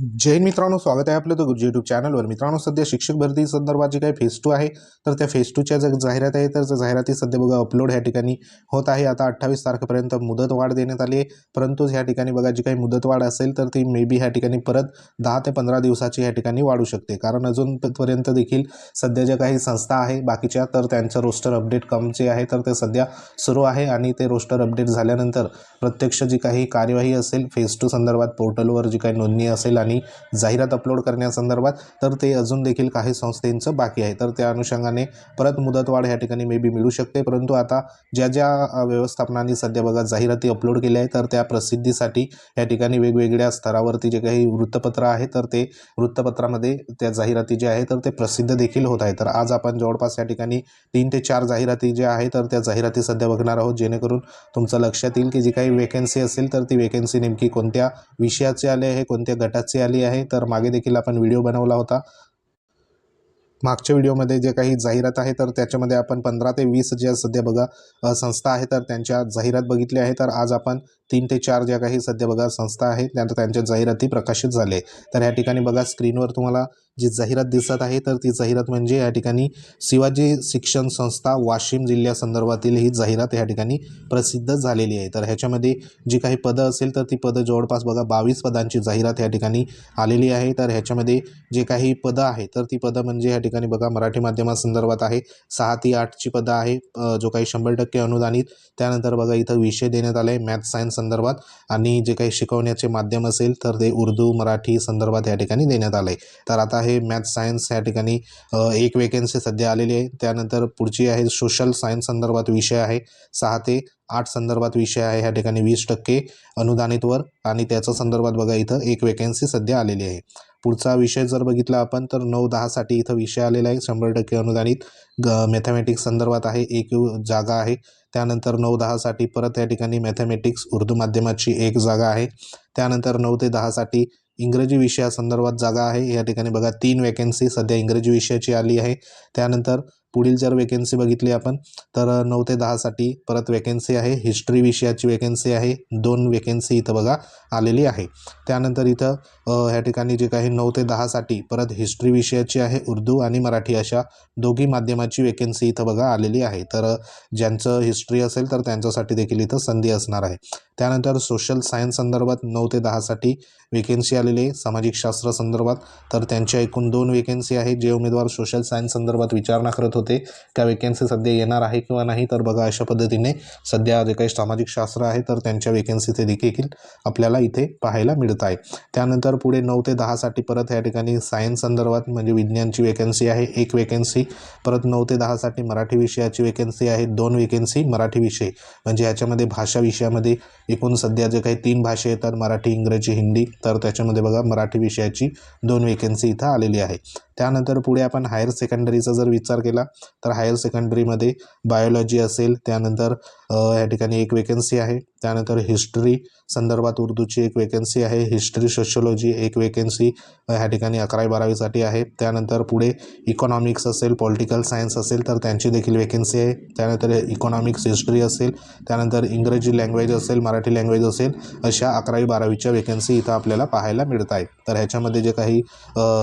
जैन मित्रांनो स्वागत आहे आपलं तर यूट्यूब चॅनलवर मित्रांनो सध्या शिक्षक भरती संदर्भात जे काही फेस टू आहे तर त्या फेस टूच्या ज्या जाहिरात आहे तर त्या जाहिराती सध्या बघा अपलोड ह्या ठिकाणी होत आहे. आता अठ्ठावीस तारखेपर्यंत मुदत वाढ देण्यात आली आहे. परंतु ह्या ठिकाणी बघा जी काही मुदत वाढ असेल तर ती मे बी ह्या ठिकाणी परत दहा ते पंधरा दिवसाची ह्या ठिकाणी वाढू शकते. कारण अजूनपर्यंत देखील सध्या ज्या काही संस्था आहे बाकीच्या तर त्यांचं रोस्टर अपडेट कम जे आहे तर ते सध्या सुरू आहे. आणि ते रोस्टर अपडेट झाल्यानंतर प्रत्यक्ष जी काही कार्यवाही असेल फेस टू संदर्भात पोर्टलवर जी काही नोंदणी असेल आणि आणि जाहिरात अपलोड करण्यासंदर्भात तर ते अजून देखील काही संस्थेंचं बाकी आहे. तर त्या अनुषंगाने परत मुदतवाढ ह्या ठिकाणी मे बी मिळू शकते. परंतु आता ज्या ज्या व्यवस्थापनांनी सध्या बघा जाहिराती अपलोड केल्या आहेत तर त्या प्रसिद्धीसाठी या ठिकाणी वेगवेगळ्या स्तरावरती जे काही वृत्तपत्र आहे तर ते वृत्तपत्रामध्ये त्या जाहिराती ज्या आहे तर ते प्रसिद्ध देखील होत आहे तर आज आपण जवळपास या ठिकाणी तीन ते चार जाहिराती ज्या आहे तर त्या जाहिराती सध्या बघणार आहोत. जेणेकरून तुमचं लक्षात येईल की जी काही वेकेन्सी असेल तर ती वेकेन्सी नेमकी कोणत्या विषयाची आली आहे कोणत्या गटाची आली आहे. तर मागे देखील आपण व्हिडिओ बनवला होता. मागच्या व्हिडिओमध्ये जे काही जाहिरात आहे तर त्याच्यामध्ये आपण पंधरा ते वीस ज्या सध्या बघा संस्था आहे तर त्यांच्या जाहिरात बघितली आहे तर आज आपण तीन ते चार ज्या काही सध्या बघा संस्था आहेत त्यानंतर त्यांच्या जाहिराती प्रकाशित झाले. तर ह्या ठिकाणी बघा स्क्रीनवर तुम्हाला जी जाहिरात दिसत आहे तर ती जाहिरात म्हणजे या ठिकाणी शिवाजी शिक्षण संस्था वाशिम जिल्ह्यासंदर्भातील ही जाहिरात या ठिकाणी प्रसिद्ध झालेली आहे. तर ह्याच्यामध्ये जी काही पदं असेल तर ती पदं जवळपास बघा बावीस पदांची जाहिरात या ठिकाणी आलेली आहे. तर ह्याच्यामध्ये जे काही पदं आहे तर ती पदं म्हणजे या ठिकाणी बघा मराठी माध्यमासंदर्भात आहे. सहा ती आठची पदं आहे जो काही शंभर टक्के अनुदानित. त्यानंतर बघा इथं विषय देण्यात आले आहे मॅथ सायन्स संदर्भात. आणि जे काही शिकवण्याचे माध्यम असेल तर ते उर्दू मराठी संदर्भात या ठिकाणी देण्यात आलं आहे तर आता आहे. मॅथ सायन्स या ठिकाणी एक वेकेन्सी सध्या आलेली आहे. त्यानंतर पुढची आहे सोशल सायन्स संदर्भात विषय आहे. सहा ते आठ संदर्भात विषय आहे ह्या ठिकाणी वीस टक्के अनुदानितवर आणि त्याच्या संदर्भात बघा इथं एक वेकेन्सी सध्या आलेली आहे. पुढचा विषय जर बघितला आपण तर नऊ दहासाठी इथं विषय आलेला आहे. शंभर टक्के अनुदानित ग मॅथमॅटिक्स संदर्भात आहे. एक जागा आहे. त्यानंतर नऊ दहासाठी परत या ठिकाणी मॅथमॅटिक्स उर्दू माध्यमाची एक जागा आहे. त्यानंतर नऊ ते दहासाठी इंग्रजी विषयासंदर्भात जागा आहे. या ठिकाणी बघा तीन वॅकन्सी सध्या इंग्रजी विषयाची आली आहे. त्यानंतर पुढील जर वेकेन्सी बघितली आपण तर नऊ ते दहासाठी परत वेकेन्सी आहे. हिस्ट्री विषयाची वेकेन्सी आहे. दोन वेकेन्सी इथं बघा आलेली आहे. त्यानंतर इथं ह्या ठिकाणी जे काही नऊ ते दहासाठी परत हिस्ट्री विषयाची आहे उर्दू आणि मराठी अशा दोघी माध्यमाची वेकेन्सी इथं बघा आलेली आहे. तर ज्यांचं हिस्ट्री असेल तर त्यांच्यासाठी देखील इथं संधी असणार आहे. त्यानंतर सोशल सायन्स संदर्भात नऊ ते दहासाठी वेकेन्सी आलेली आहे. सामाजिक शास्त्र संदर्भात तर त्यांच्या एकूण दोन वेकेन्सी आहे. जे उमेदवार सोशल सायन्स संदर्भात विचारणा करत होते होते. त्या वेकेन्सी सध्या येणार आहे किंवा नाही तर बघा अशा पद्धतीने सध्या जे काही सामाजिक शास्त्र आहे तर त्यांच्या वेकेन्सी ते देखील आपल्याला इथे पाहायला मिळत आहे. त्यानंतर पुढे नऊ ते दहासाठी परत या ठिकाणी सायन्स संदर्भात म्हणजे विज्ञानची वेकेन्सी आहे. एक वेकेन्सी परत नऊ ते दहासाठी मराठी विषयाची वेकेन्सी आहे. दोन वेकेन्सी मराठी विषय. म्हणजे याच्यामध्ये भाषा विषयामध्ये एकूण सध्या जे काही तीन भाषा येतात मराठी इंग्रजी हिंदी तर त्याच्यामध्ये बघा मराठी विषयाची दोन वेकेन्सी इथं आलेली आहे. त्यानंतर पुढे आपण हायर सेकंडरीचा जर विचार केला तर हायर सेकंडरीमध्ये बायोलॉजी असेल त्यानंतर या ठिकाणी एक वेकन्सी आहे. त्यानंतर हिस्ट्री संदर्भात उर्दूची एक वेकन्सी आहे. हिस्ट्री सोशोलॉजी एक वेकन्सी ह्या ठिकाणी अकरावी बारावीसाठी आहे. त्यानंतर पुढे इकॉनॉमिक्स असेल पॉलिटिकल सायन्स असेल तर त्यांची देखील वेकन्सी आहे. त्यानंतर इकॉनॉमिक्स हिस्ट्री असेल त्यानंतर इंग्रजी लँग्वेज असेल मराठी लँग्वेज असेल अशा अकरावी बारावीच्या वेकन्सी इथं आपल्याला पाहायला मिळत आहे. तर ह्याच्यामध्ये जे काही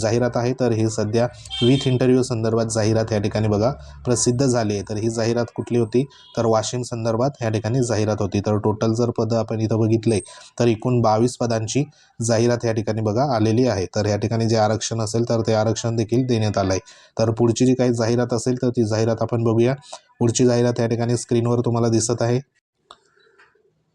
जाहिरात आहे तर ही सध्या विथ इंटरव्ह्यू संदर्भात जाहिरात या ठिकाणी बघा प्रसिद्ध झाली आहे. तर ही जाहिरात कुठली होती? तर वाशिम संदर्भात या ठिकाणी जाहिरात होती. तर टोटल जर पदं आपण इथं बघितले तर एकूण बावीस पदांची जाहिरात या ठिकाणी बघा आलेली आहे. तर या ठिकाणी जे आरक्षण असेल तर ते आरक्षण देखील देण्यात आलं आहे. तर पुढची जी काही जाहिरात असेल तर ती जाहिरात आपण बघूया. पुढची जाहिरात या ठिकाणी स्क्रीनवर तुम्हाला दिसत आहे.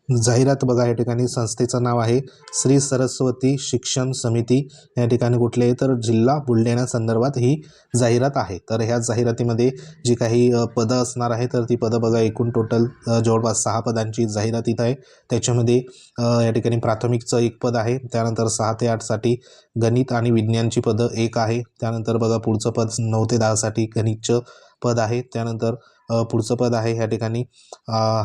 जाहिरात बघा या ठिकाणी संस्थेचं नाव आहे. श्री सरस्वती शिक्षण समिती. या ठिकाणी कुठले तर जिल्हा बुलढाणा संदर्भात ही जाहिरात आहे. तर ह्या जाहिरातीमध्ये जी काही पदं असणार आहे तर ती पदं बघा एकूण टोटल जवळपास सहा पदांची जाहिरात इथं आहे. त्याच्यामध्ये या ठिकाणी प्राथमिकचं एक पद आहे. त्यानंतर सहा ते आठसाठी गणित आणि विज्ञानची पदं एक आहे. त्यानंतर बघा पुढचं पद नऊ ते दहासाठी गणितचं पद आहे. त्यानंतर पुढचं पद आहे ह्या ठिकाणी.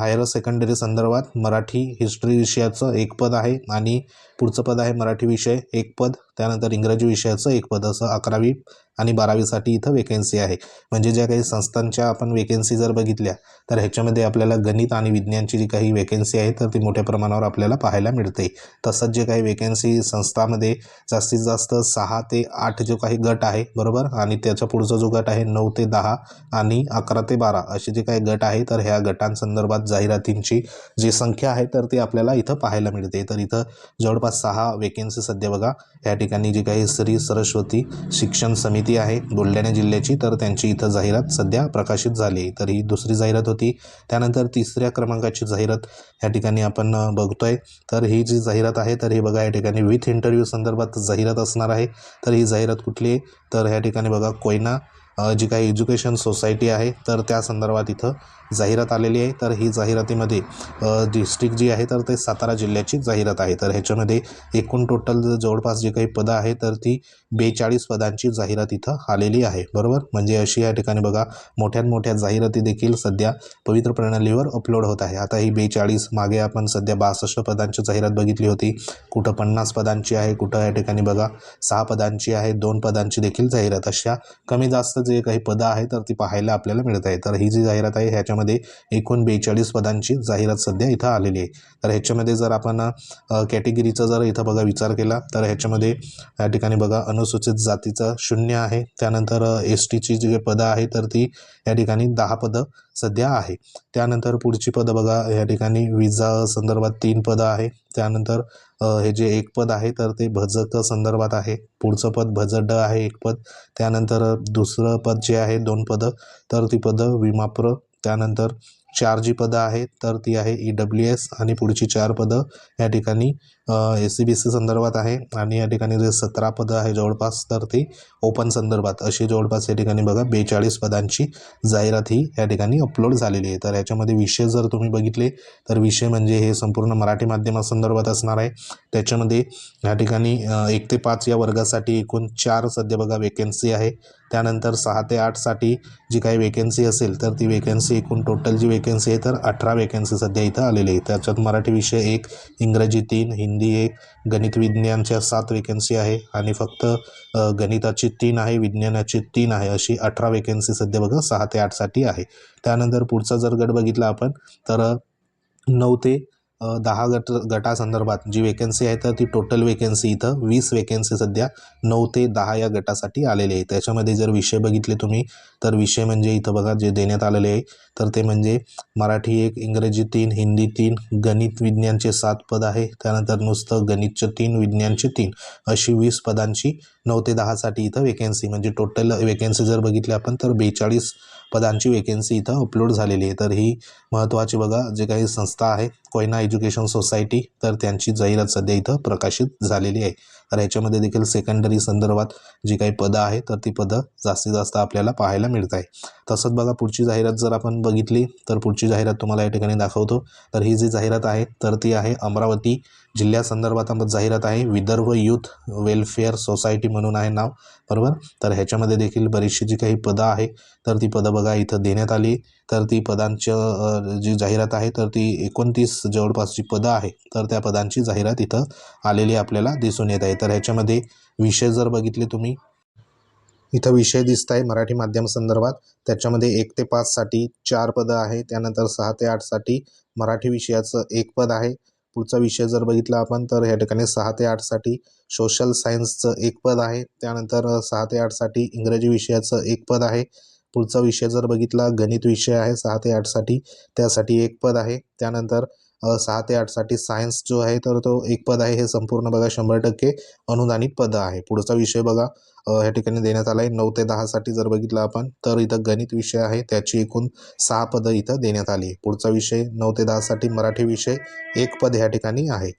हायर सेकंडरी संदर्भात मराठी हिस्ट्री विषयाचं एक पद आहे आणि पुढचं पद आहे मराठी विषय एक पद. त्यानंतर इंग्रजी विषयाचं एक पद असं अकरावी आणि बारावीसाठी इथं वेकेन्सी आहे. म्हणजे ज्या काही संस्थांच्या आपण वेकेन्सी जर बघितल्या तर ह्याच्यामध्ये आपल्याला गणित आणि विज्ञानची जी काही वेकेन्सी आहे तर ती मोठ्या प्रमाणावर आपल्याला पाहायला मिळते. तसंच जे काही वेकेन्सी संस्थामध्ये जास्तीत जास्त सहा ते आठ जो काही गट आहे बरोबर? आणि त्याच्या पुढचा जो गट आहे नऊ ते दहा आणि अकरा ते बारा असे जे काही गट आहे तर ह्या गटांसंदर्भात जाहिरातींची जी संख्या आहे तर ती आपल्याला इथं पाहायला मिळते. तर इथं जवळपास सहा वेकेन्सी सध्या बघा या ठिकाणी जी काही श्री सरस्वती शिक्षण समिती आहे बुलढाणा जिल्ह्याची तर त्यांची इथं जाहिरात सध्या प्रकाशित झाली आहे. तर ही दुसरी जाहिरात होती. त्यानंतर तिसऱ्या क्रमांकाची जाहिरात या ठिकाणी आपण बघतोय. तर ही जी जाहिरात आहे तर हे बघा या ठिकाणी विथ इंटरव्ह्यू संदर्भात जाहिरात असणार आहे. तर ही जाहिरात कुठली आहे? तर ह्या ठिकाणी बघा कोयना जी काही एज्युकेशन सोसायटी आहे तर त्या संदर्भात इथं जाहिरात आलेली आहे. तर ही जाहिरातीमध्ये डिस्ट्रिक्ट जी आहे तर ते सातारा जिल्ह्याची जाहिरात आहे. तर ह्याच्यामध्ये एकूण टोटल जवळपास जे काही पदं आहे तर ती बेचाळीस पदांची जाहिरात इथं आलेली आहे. बरोबर? म्हणजे अशी या ठिकाणी बघा मोठ्यात मोठ्या जाहिराती देखील सध्या पवित्र प्रणालीवर अपलोड होत आहे. आता ही बेचाळीस मागे आपण सध्या बासष्ट पदांची जाहिरात बघितली होती. कुठं पन्नास पदांची आहे कुठं या ठिकाणी बघा सहा पदांची आहे दोन पदांची देखील जाहिरात. अशा कमी जास्त जे काही पदं आहे तर ती पाहायला आपल्याला मिळत आहे. तर ही जी जाहिरात आहे ह्याच्यामध्ये एकूण बेचाळीस पदांची जाहिरात सध्या इथं आलेली आहे. तर ह्याच्यामध्ये जर आपण कॅटेगरीचा जर इथं बघा विचार केला तर ह्याच्यामध्ये या ठिकाणी बघा अनुसूचित जातीचं शून्य आहे. त्यानंतर एस टीची जी पदं आहे तर ती या ठिकाणी दहा पदं सध्या आहे. त्यानंतर पुढची पदं बघा या ठिकाणी विजा संदर्भात तीन पदं आहे. त्यानंतर हे जे एक पद आहे तर ते भजक संदर्भात आहे. पुढचं पद भजड आहे एक पद. त्यानंतर दुसरं पद जे आहे दोन पदं. तर ती पदं विमाप्र. त्यानंतर चार जी पदं आहेत तर ती आहे ई डब्ल्यू एस. आणि पुढची चार पदं या ठिकाणी एस सी बी सी संदर्भात आहे आणि या ठिकाणी जे सतरा पदं आहे जवळपास तर ती ओपन संदर्भात. अशी जवळपास या ठिकाणी बघा बेचाळीस पदांची जाहिरात ही या ठिकाणी अपलोड झालेली आहे. तर याच्यामध्ये विषय जर तुम्ही बघितले तर विषय म्हणजे हे संपूर्ण मराठी माध्यमासंदर्भात असणार आहे. त्याच्यामध्ये या ठिकाणी एक ते पाच या वर्गासाठी एकूण चार सध्या बघा वेकेन्सी आहे. त्यानंतर सहा ते आठसाठी जी काही वेकेन्सी असेल तर ती वेकेन्सी एकूण टोटल जी वेकेन्सी आहे तर अठरा वेकेन्सी सध्या इथं आलेली आहे. त्याच्यात मराठी विषय एक इंग्रजी तीन हिंदी एक गणित विज्ञानच्या सात वेकन्सी आहे आणि फक्त गणिताची तीन आहे विज्ञानाची तीन आहे अशी अठरा वेकन्सी सध्या बघा सहा ते आठसाठी आहे. त्यानंतर पुढचा जर गट बघितला आपण तर नऊ ते दहा गट गटासंदर्भात जी वेकन्सी आहे तर ती टोटल वेकन्सी इथं वीस वेकन्सी सध्या नऊ ते दहा या गटासाठी आलेली आहे त्याच्यामध्ये जर विषय बघितले तुम्ही तर विषय म्हणजे इथं बघा जे देण्यात आलेले आहे तर ते म्हणजे मराठी एक इंग्रजी तीन हिंदी तीन गणित विज्ञानचे सात पद आहे. त्यानंतर नुसतं गणितचे तीन विज्ञानचे तीन अशी वीस पदांची नऊ ते दहासाठी इथं वेकन्सी म्हणजे टोटल वेकन्सी जर बघितली आपण तर बेचाळीस पदांची वेकन्सी इथं अपलोड झालेली आहे. तर ही महत्त्वाची बघा जे काही संस्था आहे कोयना एज्युकेशन सोसायटी तर त्यांची जाहिरात सध्या इथं प्रकाशित झालेली आहे. तर ह्याच्यामध्ये देखील सेकंडरी संदर्भात जी काही पदं आहेत तर ती पदं जास्तीत जास्त आपल्याला पाहायला मिळत आहे. तसंच बघा पुढची जाहिरात जर आपण बघितली तर पुढची जाहिरात तुम्हाला या ठिकाणी दाखवतो. तर ही जी जाहिरात आहे तर ती आहे अमरावती जिल्ह्यासंदर्भात जाहिरात आहे विदर्भ यूथ वेलफेअर सोसायटी म्हणून आहे नाव बरोबर? तर ह्याच्यामध्ये देखील बरीचशी जी काही पदं आहे तर ती पदं बघा इथं देण्यात आली. तर ती पदांचं जी जाहिरात आहे तर ती एकोणतीस जवळपास जी पदं आहे तर त्या पदांची जाहिरात इथं आलेली आपल्याला दिसून येत आहे. तर ह्याच्यामध्ये विषय जर बघितले तुम्ही इथं विषय दिसत आहे मराठी माध्यम संदर्भात. त्याच्यामध्ये एक ते पाचसाठी चार पदं आहे त्यानंतर सहा ते आठसाठी मराठी विषयाचं एक पद आहे. पुढचा विषय जर बघितला आपण तर ह्या ठिकाणी सहा ते आठसाठी सोशल सायन्सचं एक पद आहे. त्यानंतर सहा ते आठसाठी इंग्रजी विषयाचं एक पद आहे. पुढचा विषय जर बघितला गणित विषय आहे सहा ते आठसाठी त्यासाठी एक पद आहे. त्यानंतर सहा ते आठसाठी सायन्स जो आहे तर तो एक पद आहे हे संपूर्ण बघा शंभर टक्के अनुदानित पदं आहे. पुढचा विषय बघा ह्या ठिकाणी देण्यात आला आहे नऊ ते दहासाठी जर बघितलं आपण तर इथं गणित विषय आहे. त्याची एकूण सहा पदं इथं देण्यात आली. आहे पुढचा विषय नऊ ते दहासाठी मराठी विषय एक पद ह्या ठिकाणी आहे.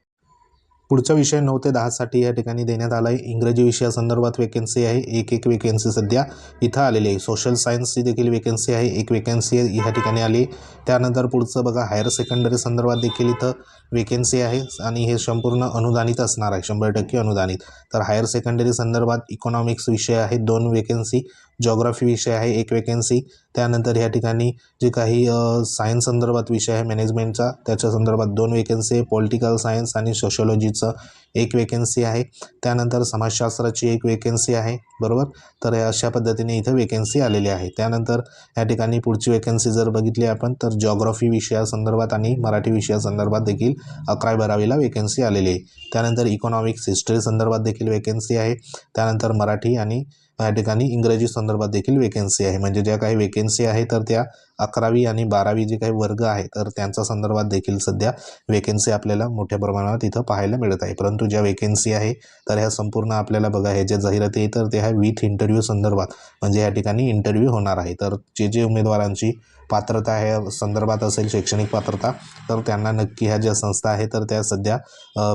पुढचा विषय नऊ ते दहासाठी या ठिकाणी देण्यात आला आहे इंग्रजी विषयासंदर्भात वेकेन्सी आहे. एक एक वेकेन्सी सध्या इथं आलेली आहे. सोशल सायन्सची देखील वेकेन्सी आहे. एक वेकेन्सी ह्या ठिकाणी आली. त्यानंतर पुढचं बघा हायर सेकंडरी संदर्भात देखील इथं वेकेन्सी आहे आणि हे संपूर्ण अनुदानित असणार आहे. शंभर टक्के अनुदानित. तर हायर सेकंडरी संदर्भात इकॉनॉमिक्स विषय आहे. दोन वेकेन्सी जॉग्राफी विषय आहे एक वेकेन्सी त्यानंतर ह्या ठिकाणी जे काही सायन्स संदर्भात विषय आहे मॅनेजमेंटचा त्याच्या संदर्भात दोन वेकेन्सी आहे पॉलिटिकल सायन्स आणि सोशॉलॉजीचं एक वेकेन्सी आहे. त्यानंतर समाजशास्त्राची एक वेकेन्सी आहे. बरोबर? तर अशा पद्धतीने इथं वेकेन्सी आलेली आहे. त्यानंतर या ठिकाणी पुढची वेकेन्सी जर बघितली आपण तर जॉग्राफी विषयासंदर्भात आणि मराठी विषयासंदर्भात देखील अकरा बारावीला वेकेन्सी आलेली आहे. त्यानंतर इकॉनॉमिक्स हिस्ट्री संदर्भात देखील वेकेन्सी आहे. त्यानंतर मराठी आणि या ठिकाणी इंग्रजी संदर्भात देखील वेकेन्सी आहे. म्हणजे ज्या काही वेकेन्सी आहे तर त्या अकरावी आणि बारावी जे काही वर्ग आहे तर त्यांच्या संदर्भात देखील सध्या वेकेन्सी आपल्याला मोठ्या प्रमाणात इथं पाहायला मिळत आहे. परंतु ज्या वेकेन्सी आहे तर ह्या संपूर्ण आपल्याला बघा हे ज्या जाहिराती आहे तर ते ह्या विथ इंटरव्ह्यू संदर्भात म्हणजे या ठिकाणी इंटरव्ह्यू होणार आहे. तर जे जे उमेदवारांची पात्रता ह्या संदर्भात असेल शैक्षणिक पात्रता तर त्यांना नक्की ह्या ज्या संस्था आहे तर त्या सध्या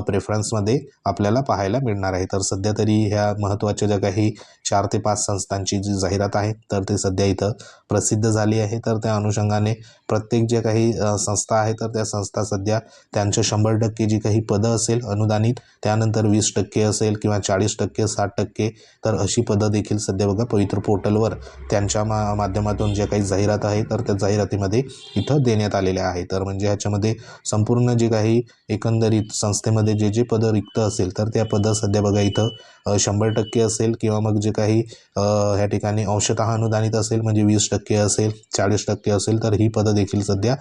प्रेफरन्समध्ये आपल्याला पाहायला मिळणार आहे. तर सध्या तरी ह्या महत्त्वाच्या ज्या काही चार ते पाच संस्थांची जी जाहिरात आहे तर ते सध्या इथं प्रसिद्ध झाली आहे. तर त्या अनुषंगाने प्रत्येक ज्या काही संस्था आहे तर त्या संस्था सध्या त्यांच्या शंभर टक्के जी काही पदं असेल अनुदानित त्यानंतर वीस टक्के असेल किंवा चाळीस टक्के साठ टक्के तर अशी पदं देखील सध्या बघा पवित्र पोर्टलवर त्यांच्या मा माध्यमातून जे काही जाहिरात आहे तर त्या जाहिरातीमध्ये इथं देण्यात आलेल्या आहे तर म्हणजे ह्याच्यामध्ये संपूर्ण जे काही एकंदरीत संस्थेमध्ये जे जे पदं रिक्त असेल तर त्या पदं सध्या बघा इथं शंभर टक्के असेल किंवा मग जे काही ह्या ठिकाणी अंशतः अनुदानित असेल म्हणजे वीस टक्के असेल चाळीस टक्के असेल तर ही पदं देखील सध्या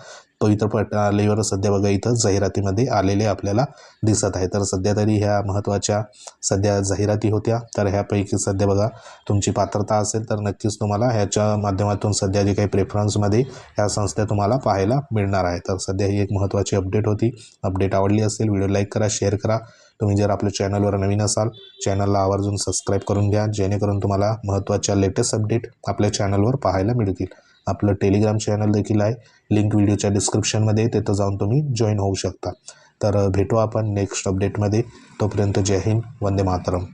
पवित्र पटालेवर सध्या बघा इथं जाहिरातीमध्ये आलेले आपल्याला दिसत आहे. तर सध्या तरी ह्या महत्त्वाच्या सध्या जाहिराती होत्या. तर ह्यापैकी सध्या बघा तुमची पात्रता असेल तर नक्कीच तुम्हाला ह्याच्या माध्यमातून सध्या जे काही प्रेफरन्समध्ये ह्या संस्था तुम्हाला पाहायला मिळणार आहे. तर सध्या ही एक महत्त्वाची अपडेट होती. अपडेट आवडली असेल व्हिडिओ लाईक करा शेअर करा. तुम्ही जर आपल्या चॅनलवर नवीन असाल चॅनलला आवर्जून सबस्क्राईब करून घ्या. जेणेकरून तुम्हाला महत्त्वाच्या लेटेस्ट अपडेट आपल्या चॅनलवर पाहायला मिळतील. आपलं टेलिग्राम चॅनल देखील आहे. लिंक व्हिडिओच्या डिस्क्रिप्शनमध्ये तिथं जाऊन तुम्ही जॉईन होऊ शकता. तर भेटू आपण नेक्स्ट अपडेटमध्ये तोपर्यंत जय हिंद वंदे मातरम.